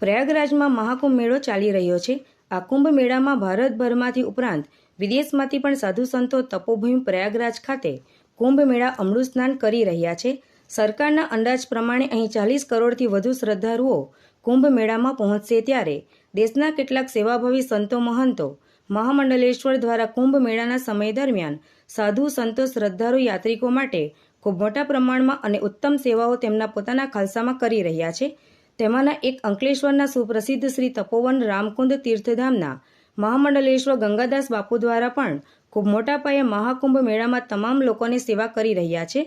પ્રયાગરાજમાં મહાકુંભ મેળો ચાલી રહ્યો છે. આ કુંભ મેળામાં ભારતભરમાંથી ઉપરાંત વિદેશમાંથી પણ સાધુ સંતો તપોભૂમિ પ્રયાગરાજ ખાતે કુંભ મેળા અમૃત સ્નાન કરી રહ્યા છે. સરકારના અંદાજ પ્રમાણે અહીં ચાલીસ કરોડથી વધુ શ્રદ્ધાળુઓ કુંભ મેળામાં પહોંચશે ત્યારે દેશના કેટલાક સેવાભાવી સંતો મહંતો મહામંડલેશ્વર દ્વારા કુંભ મેળાના સમય દરમિયાન સાધુ સંતો શ્રદ્ધાળુ યાત્રિકો માટે ખૂબ મોટા પ્રમાણમાં અને ઉત્તમ સેવાઓ તેમના પોતાના ખાલસામાં કરી રહ્યા છે. તેમાંના એક અંકલેશ્વરના સુપ્રસિદ્ધ શ્રી તપોવન રામકુંદ તીર્થધામના મહામંડલેશ્વર ગંગાદાસ બાપુ દ્વારા પણ ખૂબ મોટા પાયે મહાકુંભ મેળામાં તમામ લોકોને સેવા કરી રહ્યા છે.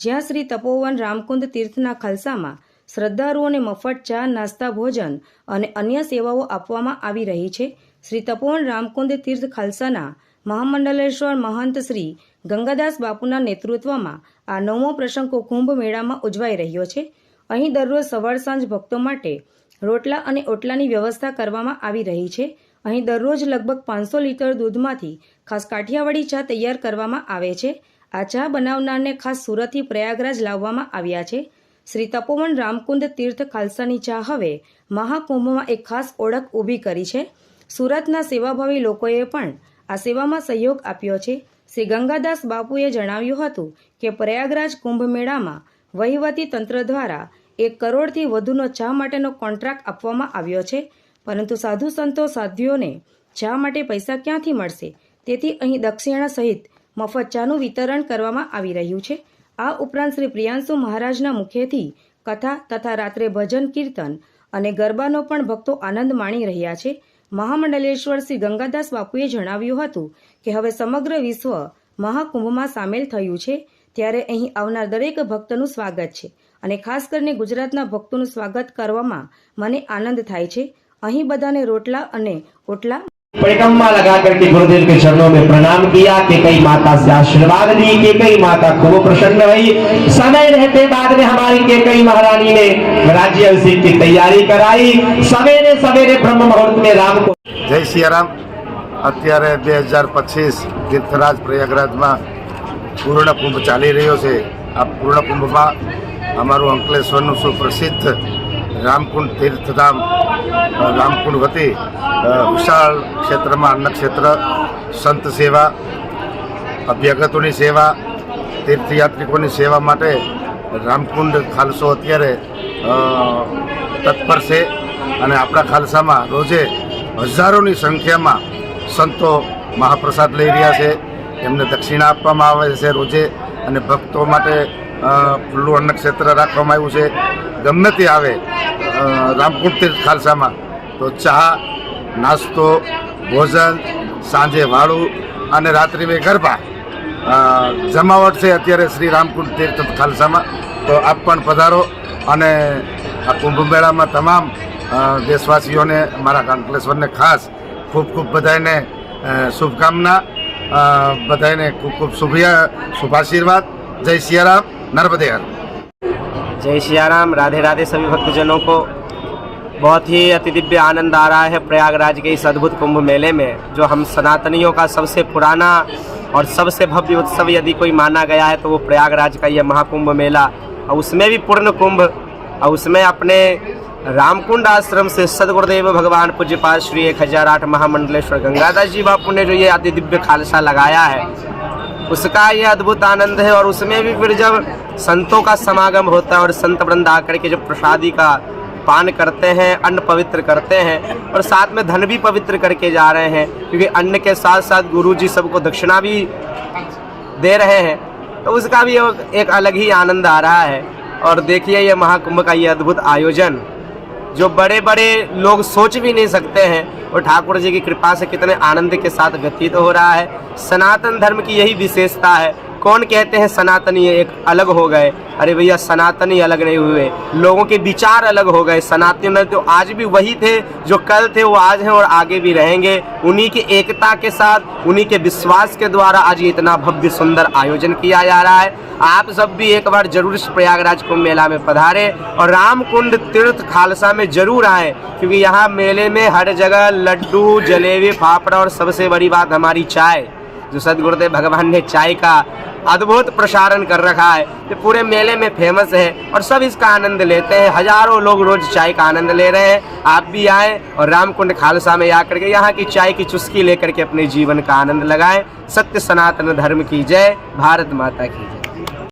જ્યાં શ્રી તપોવન રામકુંદ તીર્થના ખાલસામાં શ્રદ્ધાળુઓને મફત ચા, નાસ્તા, ભોજન અને અન્ય સેવાઓ આપવામાં આવી રહી છે. શ્રી તપોવન રામકુંદ તીર્થ ખાલસાના મહામંડલેશ્વર મહંત શ્રી ગંગાદાસ બાપુના નેતૃત્વમાં આ નવમો પ્રસંગ કુંભ મેળામાં ઉજવાઈ રહ્યો છે. અહીં દરરોજ સવાર સાંજ ભક્તો માટે રોટલા અને ઓટલાની વ્યવસ્થા કરવામાં આવી રહી છે. અહીં દરરોજ લગભગ પાંચસો લીટર દૂધમાંથી ખાસ કાઠિયાવાડી ચા તૈયાર કરવામાં આવે છે. આ ચા બનાવનારને ખાસ સુરતથી પ્રયાગરાજ લાવવામાં આવ્યા છે. શ્રી તપોવન રામકુંદ તીર્થ ખાલસાની ચા હવે મહાકુંભમાં એક ખાસ ઓળખ ઊભી કરી છે. સુરતના સેવાભાવી લોકોએ પણ આ સેવામાં સહયોગ આપ્યો છે. શ્રી ગંગાદાસ બાપુએ જણાવ્યું હતું કે પ્રયાગરાજ કુંભ મેળામાં વહીવટી તંત્ર દ્વારા એક કરોડથી વધુનો ચા માટેનો કોન્ટ્રાક્ટ આપવામાં આવ્યો છે. પરંતુ સાધુ સંતો, સાધ્વીઓને ચા માટે પૈસા ક્યાંથી મળશે? તેથી અહીં દક્ષિણા સહિત મફત ચાનું વિતરણ કરવામાં આવી રહ્યું છે. આ ઉપરાંત શ્રી પ્રિયાંશુ મહારાજના મુખેથી કથા તથા રાત્રે ભજન, કીર્તન અને ગરબાનો પણ ભક્તો આનંદ માણી રહ્યા છે. મહામંડલેશ્વર શ્રી ગંગાદાસ બાપુએ જણાવ્યું હતું કે હવે સમગ્ર વિશ્વ મહાકુંભમાં સામેલ થયું છે. ત્યારે અહીં આવનાર દરેક ભક્તનું સ્વાગત છે અને ખાસ કરીને ગુજરાતના ભક્તોનું સ્વાગત કરવામાં મને આનંદ થાય છે અહીં બધાને રોટલા અને ઓટલા परिक्रमा लगा करके गुरुदेव के चरणों में प्रणाम किया कि कई माता से आशीर्वाद ली कि कई माता खूब प्रसन्न हुई समय रहते बाद में हमारी के कई महारानी ने राज्य अभिषेक की तैयारी कराई सवेरे सवेरे ब्रह्म मुहूर्त में राम को જય સિયારામ અત્યારે બે હજાર પચીસ તીર્થરાજ પ્રયાગરાજમાં પૂર્ણ કુંભ ચાલી રહ્યો છે. આ પૂર્ણ કુંભમાં અમારું અંકલેશ્વરનું સુપ્રસિદ્ધ રામકુંડ તીર્થધામ રામકુંડ વતી વિશાળ ક્ષેત્રમાં અન્ન ક્ષેત્ર સંત સેવા, અભ્યાગતોની સેવા, તીર્થયાત્રિકોની સેવા માટે રામકુંડ ખાલસો અત્યારે તત્પર છે અને આપણા ખાલસામાં રોજે હજારોની સંખ્યામાં સંતો મહાપ્રસાદ લઈ રહ્યા છે. એમને દક્ષિણા આપવામાં આવે છે રોજે અને ભક્તો માટે ખુલ્લું અન્નક્ષેત્ર રાખવામાં આવ્યું છે. ગમે તે આવે રામકુંડ તીર્થ ખાલસામાં, તો ચા, નાસ્તો, ભોજન, સાંજે વાળું અને રાત્રિ ગરબા જમાવટ છે અત્યારે શ્રી રામકુંડ તીર્થ ખાલસામાં. તો આપ પણ પધારો અને આ કુંભ મેળામાં તમામ દેશવાસીઓને, મારા કાંકલેશ્વરને ખાસ ખૂબ ખૂબ બધાને શુભકામના બધાને ખૂબ ખૂબ શુભિયા શુભાશીર્વાદ જય સિયારામ નર્મદે હર जय सिया राम राधे राधे सभी भक्तजनों को बहुत ही अति दिव्य आनंद आ रहा है प्रयागराज के इस अद्भुत कुंभ मेले में जो हम सनातनियों का सबसे पुराना और सबसे भव्य उत्सव यदि कोई माना गया है तो वो प्रयागराज का यह महाकुंभ मेला और उसमें भी पूर्ण कुंभ और उसमें अपने रामकुंड आश्रम से सदगुरुदेव भगवान पूज्यपाल श्री एक हज़ार आठ महामंडलेश्वर गंगादास जी बापू ने जो ये अति दिव्य खालसा लगाया है, उसका ये अद्भुत आनंद है और उसमें भी फिर जब संतों का समागम होता है और संत वृंद आकर के जब प्रसादी का पान करते हैं, अन्न पवित्र करते हैं और साथ में धन भी पवित्र करके जा रहे हैं, क्योंकि अन्न के साथ साथ गुरु जी सबको दक्षिणा भी दे रहे हैं तो उसका भी एक- अलग ही आनंद आ रहा है। और देखिए यह महाकुंभ का ये अद्भुत आयोजन। जो बड़े बड़े लोग सोच भी नहीं सकते हैं और ठाकुर जी की कृपा से कितने आनंद के साथ व्यतीत हो रहा है सनातन धर्म की यही विशेषता है कौन कहते हैं सनातनी? एक अलग हो गए। अरे भैया, सनातनी अलग नहीं हुए। लोगों के विचार अलग हो गए। सनातन तो आज भी वही थे, जो कल थे, वो आज हैं और आगे भी रहेंगे। उन्हीं की एकता के साथ, उन्हीं के विश्वास के द्वारा आज ये इतना भव्य, सुंदर आयोजन किया जा रहा है। आप सब भी एक बार ज़रूर इस प्रयागराज कुंभ मेला में पधारे और रामकुंड तीर्थ खालसा में ज़रूर आए, क्योंकि यहाँ मेले में हर जगह लड्डू, जलेबी, फाफड़ा और सबसे बड़ी बात हमारी चाय। जो सदगुरुदेव भगवान ने चाय का अद्भुत प्रसारण कर रखा है जो पूरे मेले में फ़ेमस है और सब इसका आनंद लेते हैं। हज़ारों लोग रोज चाय का आनंद ले रहे हैं। आप भी आए और रामकुंड खालसा में आकर के यहाँ की चाय की चुस्की लेकर के अपने जीवन का आनंद लगाएँ। सत्य सनातन धर्म की जय, भारत माता की जय।